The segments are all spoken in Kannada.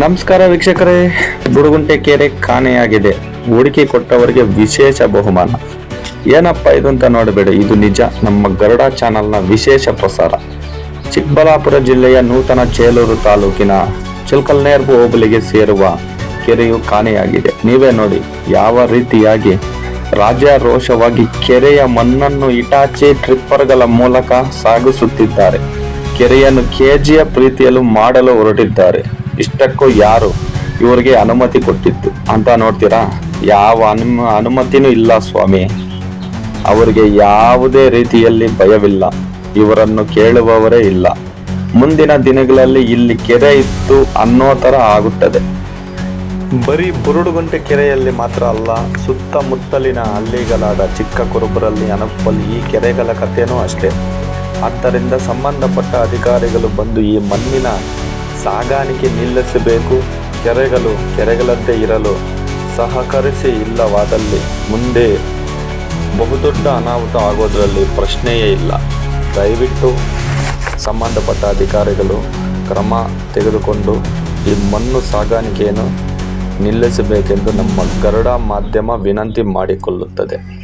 ನಮಸ್ಕಾರ ವೀಕ್ಷಕರೇ. ಬುಡಗುಂಟೆ ಕೆರೆ ಕಾಣೆಯಾಗಿದೆ. ಹೂಡಿಕೆ ಕೊಟ್ಟವರಿಗೆ ವಿಶೇಷ ಬಹುಮಾನ. ಏನಪ್ಪ ಇದು ಅಂತ ನೋಡಬೇಡಿ, ಇದು ನಿಜ. ನಮ್ಮ ಗರುಡ ಚಾನಲ್ನ ವಿಶೇಷ ಪ್ರಸಾರ. ಚಿಕ್ಕಬಳ್ಳಾಪುರ ಜಿಲ್ಲೆಯ ನೂತನ ಚೇಲೂರು ತಾಲೂಕಿನ ಚಿಲ್ಕಲ್ನೇರ್ಬು ಹೋಬಳಿಗೆ ಸೇರುವ ಕೆರೆಯು ಕಾಣೆಯಾಗಿದೆ. ನೀವೇ ನೋಡಿ, ಯಾವ ರೀತಿಯಾಗಿ ರಾಜ್ಯಾರೋಷವಾಗಿ ಕೆರೆಯ ಮಣ್ಣನ್ನು ಇಟಾಚಿ ಟ್ರಿಪ್ಪರ್ಗಳ ಮೂಲಕ ಸಾಗಿಸುತ್ತಿದ್ದಾರೆ. ಕೆರೆಯನ್ನು ಕೆಜಿಯ ಪ್ರೀತಿಯಲ್ಲೂ ಮಾಡಲು ಹೊರಟಿದ್ದಾರೆ. ಇಷ್ಟಕ್ಕೂ ಯಾರು ಇವರಿಗೆ ಅನುಮತಿ ಕೊಟ್ಟಿತ್ತು ಅಂತ ನೋಡ್ತೀರಾ? ಯಾವ ಅನುಮ, ಅನುಮತಿನೂ ಇಲ್ಲ ಸ್ವಾಮಿ. ಅವರಿಗೆ ಯಾವುದೇ ರೀತಿಯಲ್ಲಿ ಭಯವಿಲ್ಲ. ಇವರನ್ನು ಕೇಳುವವರೇ ಇಲ್ಲ. ಮುಂದಿನ ದಿನಗಳಲ್ಲಿ ಇಲ್ಲಿ ಕೆರೆ ಇತ್ತು ಅನ್ನೋ ಥರ ಆಗುತ್ತದೆ. ಬರೀ ಬುರುಡುಗುಂಟೆ ಕೆರೆಯಲ್ಲಿ ಮಾತ್ರ ಅಲ್ಲ, ಸುತ್ತಮುತ್ತಲಿನ ಹಳ್ಳಿಗಳಾದ ಚಿಕ್ಕ ಕುರುಬರಲ್ಲಿ ಅನಪ್ಪಲ್ಲಿ ಈ ಕೆರೆಗಳ ಕಥೆನೂ ಅಷ್ಟೇ. ಆದ್ದರಿಂದ ಸಂಬಂಧಪಟ್ಟ ಅಧಿಕಾರಿಗಳು ಬಂದು ಈ ಮಣ್ಣಿನ ಸಾಗಾಣಿಕೆ ನಿಲ್ಲಿಸಬೇಕು. ಕೆರೆಗಳು ಕೆರೆಗಳಂತೆ ಇರಲು ಸಹಕರಿಸಿ ಇಲ್ಲವಾದಲ್ಲಿ ಮುಂದೆ ಬಹುದೊಡ್ಡ ಅನಾಹುತ ಆಗೋದರಲ್ಲಿ ಪ್ರಶ್ನೆಯೇ ಇಲ್ಲ. ದಯವಿಟ್ಟು ಸಂಬಂಧಪಟ್ಟ ಅಧಿಕಾರಿಗಳು ಕ್ರಮ ತೆಗೆದುಕೊಂಡು ಈ ಮಣ್ಣು ಸಾಗಾಣಿಕೆಯನ್ನು ನಿಲ್ಲಿಸಬೇಕೆಂದು ನಮ್ಮ ಗರುಡ ಮಾಧ್ಯಮ ವಿನಂತಿ ಮಾಡಿಕೊಳ್ಳುತ್ತದೆ.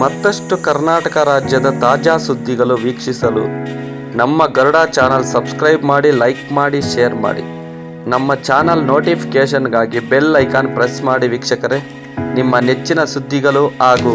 ಮತ್ತಷ್ಟು ಕರ್ನಾಟಕ ರಾಜ್ಯದ ತಾಜಾ ಸುದ್ದಿಗಳು ವೀಕ್ಷಿಸಲು ನಮ್ಮ ಗರುಡ ಚಾನಲ್ ಸಬ್ಸ್ಕ್ರೈಬ್ ಮಾಡಿ, ಲೈಕ್ ಮಾಡಿ, ಶೇರ್ ಮಾಡಿ. ನಮ್ಮ ಚಾನಲ್ ನೋಟಿಫಿಕೇಷನ್ಗಾಗಿ ಬೆಲ್ ಐಕಾನ್ ಪ್ರೆಸ್ ಮಾಡಿ ವೀಕ್ಷಕರೇ. ನಿಮ್ಮ ನೆಚ್ಚಿನ ಸುದ್ದಿಗಳು ಹಾಗೂ